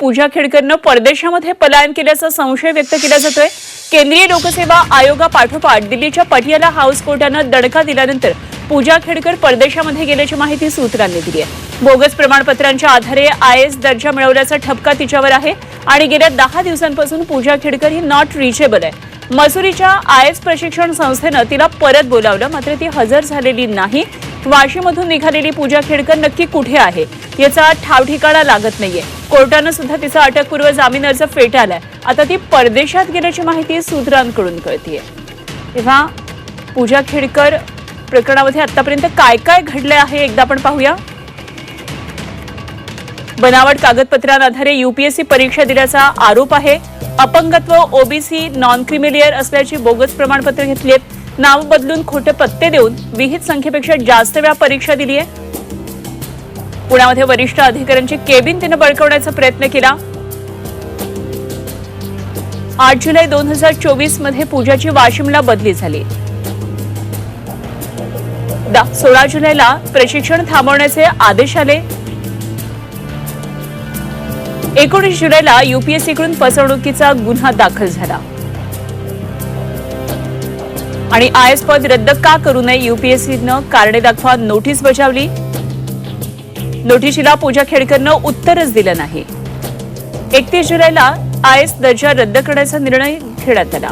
पूजा खेडकरनं परदेशामध्ये पलायन केल्याचा संशय व्यक्त केला जातोय. केंद्रीय लोकसेवा आयोगापाठोपाठ दिल्लीच्या पटियाला हाऊस कोर्टानं दडका दिल्यानंतर पूजा खेडकर परदेशामध्ये गेल्याची माहिती सूत्रांनी दिली आहे. बोगस प्रमाणपत्रांच्या आधारे आय एस दर्जा मिळवल्याचा ठपका तिच्यावर आहे आणि गेल्या दहा दिवसांपासून पूजा खेडकर ही नॉट रिचेबल आहे. मसुरीच्या आय एस प्रशिक्षण संस्थेनं तिला परत बोलावलं मात्र ती हजर झालेली नाही. वाशीमधून निघालेली पूजा खेडकर नक्की कुठे आहे? याचा ठावठिकाणा लागत नाहीये. कोर्टानं सुद्धा तिचा अटकपूर्व जामीन अर्ज फेटाळलाय. आता ती परदेशात गेल्याची माहिती सूत्रांकडून कळतीये. तेव्हा पूजा खेडकर प्रकरणामध्ये आतापर्यंत काय काय घडलं आहे एकदा आपण पाहूया. बनावट कागदपत्रांआधारे युपीएससी परीक्षा दिल्याचा आरोप आहे. अपंगत्व ओबीसी नॉन क्रिमिलियर असल्याची बोगस प्रमाणपत्र घेतली आहेत नाव बदलून खोटे पत्ते देऊन विहित संख्येपेक्षा जास्त वेळा परीक्षा दिली आहे. पुण्यामध्ये वरिष्ठ अधिकाऱ्यांची केबिन तिनं बळकवण्याचा प्रयत्न केला. आठ जुलै दोन हजार चोवीसमध्ये पूजाची वाशिमला बदली झाली. सोळा जुलैला प्रशिक्षण थांबवण्याचे आदेश आले. एकोणीस जुलैला युपीएससीकडून फसवणुकीचा गुन्हा दाखल झाला. आणि आय एस पद रद्द का करू नये? युपीएससीनं कारणे दाखवा नोटीस बजावली. नोटिशीला पूजा खेडकरनं उत्तरच दिलं नाही. एकतीस जुलैला आय एस दर्जा रद्द करण्याचा निर्णय घेण्यात आला.